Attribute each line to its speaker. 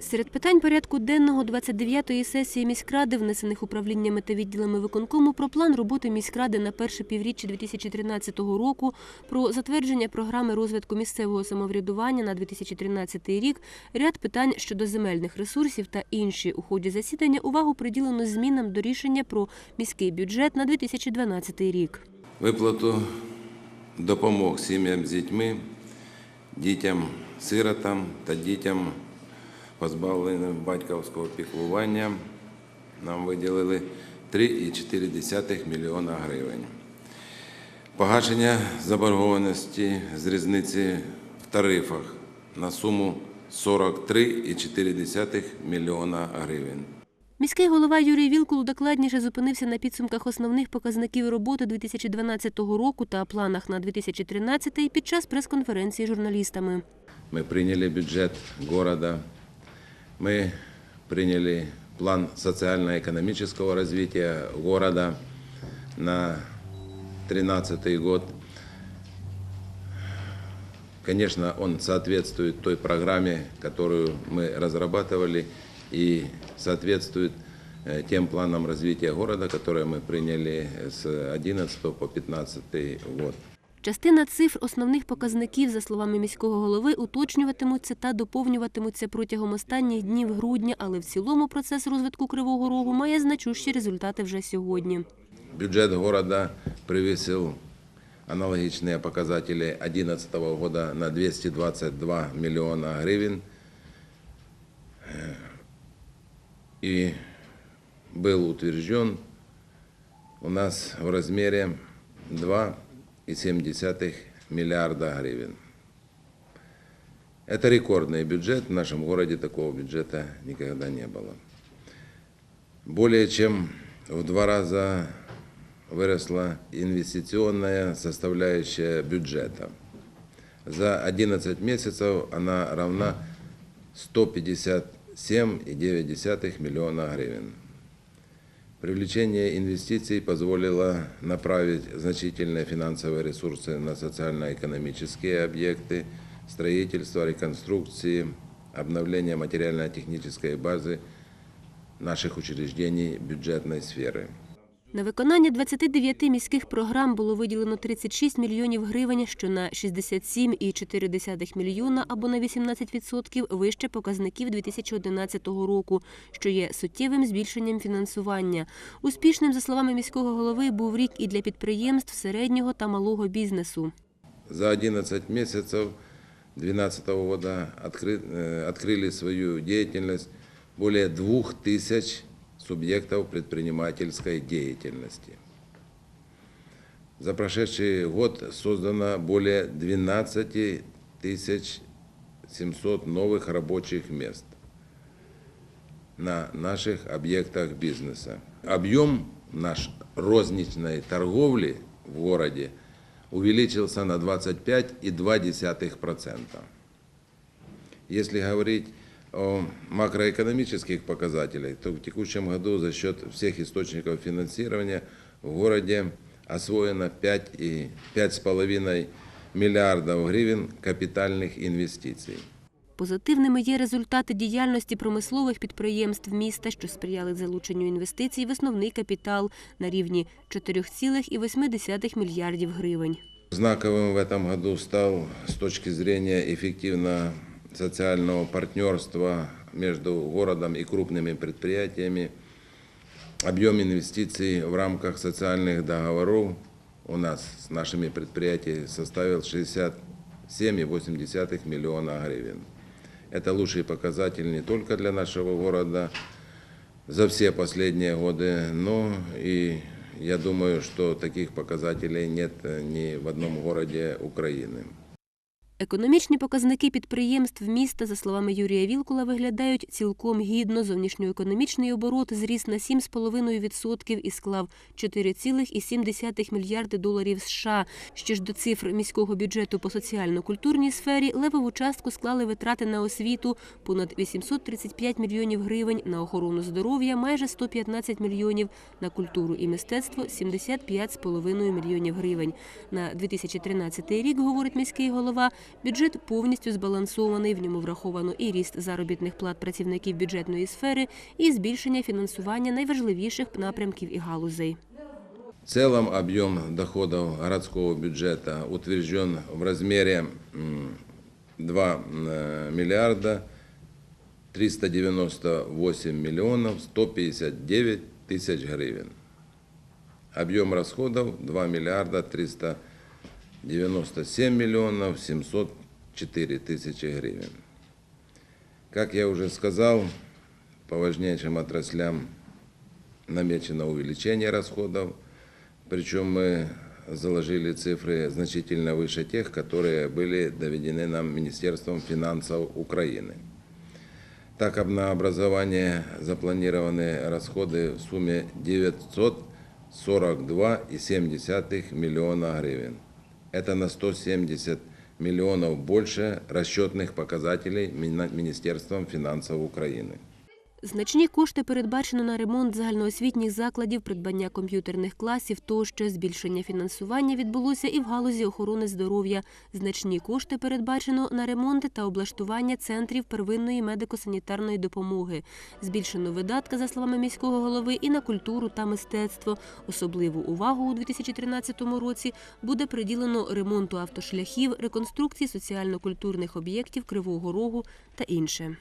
Speaker 1: Серед питань порядку денного 29-ї сесії міськради, внесених управліннями та відділами виконкому, про план роботи міськради на перше півріччя 2013 року, про затвердження програми розвитку місцевого самоврядування на 2013 рік, ряд питань щодо земельних ресурсів та інші. У ході засідання увагу приділено змінам до рішення про міський бюджет на 2012 рік.
Speaker 2: Виплату допомог сім'ям з дітьми, дітям сиротам та дітям, позбавленим батьківського піклування, нам виділили 3,4 мільйона гривень. Погашення заборгованості з різниці в тарифах на суму 43,4 мільйона гривень.
Speaker 1: Міський голова Юрій Вілкул докладніше зупинився на підсумках основних показників роботи 2012 року та планах на 2013 під час прес-конференції з журналістами.
Speaker 2: Мы приняли бюджет города, мы приняли план социально-экономического развития города на 2013 год. Конечно, он соответствует той программе, которую мы разрабатывали, и соответствует э, тем планам развития города, которые мы приняли с 2011 по 2015 год.
Speaker 1: Частина цифр основних показників, за словами міського голови, уточнюватимуться та доповнюватимуться протягом останніх днів грудня, але в цілому процес розвитку Кривого Рогу має значущі результати вже сьогодні.
Speaker 2: Бюджет города превысил аналогичные показатели 2011 года на 222 миллиона гривен Э, и был утвержден у нас в размере 2,7 миллиарда гривен. Это рекордный бюджет, в нашем городе такого бюджета никогда не было. Более чем в два раза выросла инвестиционная составляющая бюджета. За 11 месяцев она равна 157,9 миллиона гривен. Привлечение инвестиций позволило направить значительные финансовые ресурсы на социально-экономические объекты, строительство, реконструкции, обновление материально-технической базы наших учреждений бюджетной сферы.
Speaker 1: На виконання 29 міських програм було виділено 36 мільйонів гривень, що на 67,4 мільйона або на 18% вище показників 2011 року, що є суттєвим збільшенням фінансування. Успішним, за словами міського голови, був рік і для підприємств середнього та малого бізнесу.
Speaker 2: За 11 месяцев 2012 года откры- э, открыли свою деятельность более 2000 субъектов предпринимательской деятельности. За прошедший год создано более 12 700 новых рабочих мест на наших объектах бизнеса. Объем наш розничной торговли в городе увеличился на 25,2%. Если говорить макроэкономических показателях, то в текущем году за счет всех источников финансирования в городе освоено 5,5 миллиардов гривен капитальных инвестиций.
Speaker 1: Позитивними є результати діяльності промислових підприємств міста, що сприяли залученню інвестицій в основний капітал на рівні 4,8 мільярдів гривень.
Speaker 2: Знаковым в этом году стал с точки зрения эффективного социального партнерства между городом и крупными предприятиями. Объем инвестиций в рамках социальных договоров у нас с нашими предприятиями составил 67,8 миллиона гривен. Это лучший показатель не только для нашего города за все последние годы, но и я думаю, что таких показателей нет ни в одном городе Украины.
Speaker 1: Економічні показники підприємств міста, за словами Юрія Вілкула, виглядають цілком гідно. Зовнішньоекономічний оборот зріс на 7,5% і склав 4,7 мільярди доларів США. Що ж до цифр міського бюджету по соціально-культурній сфері, левову частку склали витрати на освіту – понад 835 мільйонів гривень, на охорону здоров'я – майже 115 мільйонів, на культуру і мистецтво – 75,5 мільйонів гривень. На 2013 рік, говорить міський голова, Бюджет повністю збалансований. В ньому враховано і ріст заробітних плат працівників бюджетної сфери, і збільшення фінансування найважливіших напрямків і галузей.
Speaker 2: В целом объем доходов городского бюджета утвержден в размере м, 2 э, миллиарда 398 миллионов 159 тысяч гривен. Объем расходов 2 миллиарда 397 миллионов 704 тысячи гривен. Как я уже сказал, по важнейшим отраслям намечено увеличение расходов, причем мы заложили цифры значительно выше тех, которые были доведены нам Министерством финансов Украины. Так, на образование запланированы расходы в сумме 942,7 миллиона гривен. Это на 170 миллионов больше расчетных показателей Мина- Министерством финансов Украины.
Speaker 1: Значні кошти передбачено на ремонт загальноосвітніх закладів, придбання комп'ютерних класів тощо. Збільшення фінансування відбулося і в галузі охорони здоров'я. Значні кошти передбачено на ремонт та облаштування центрів первинної медико-санітарної допомоги. Збільшено видатки, за словами міського голови, і на культуру та мистецтво. Особливу увагу у 2013 році буде приділено ремонту автошляхів, реконструкції соціально-культурних об'єктів Кривого Рогу та інше.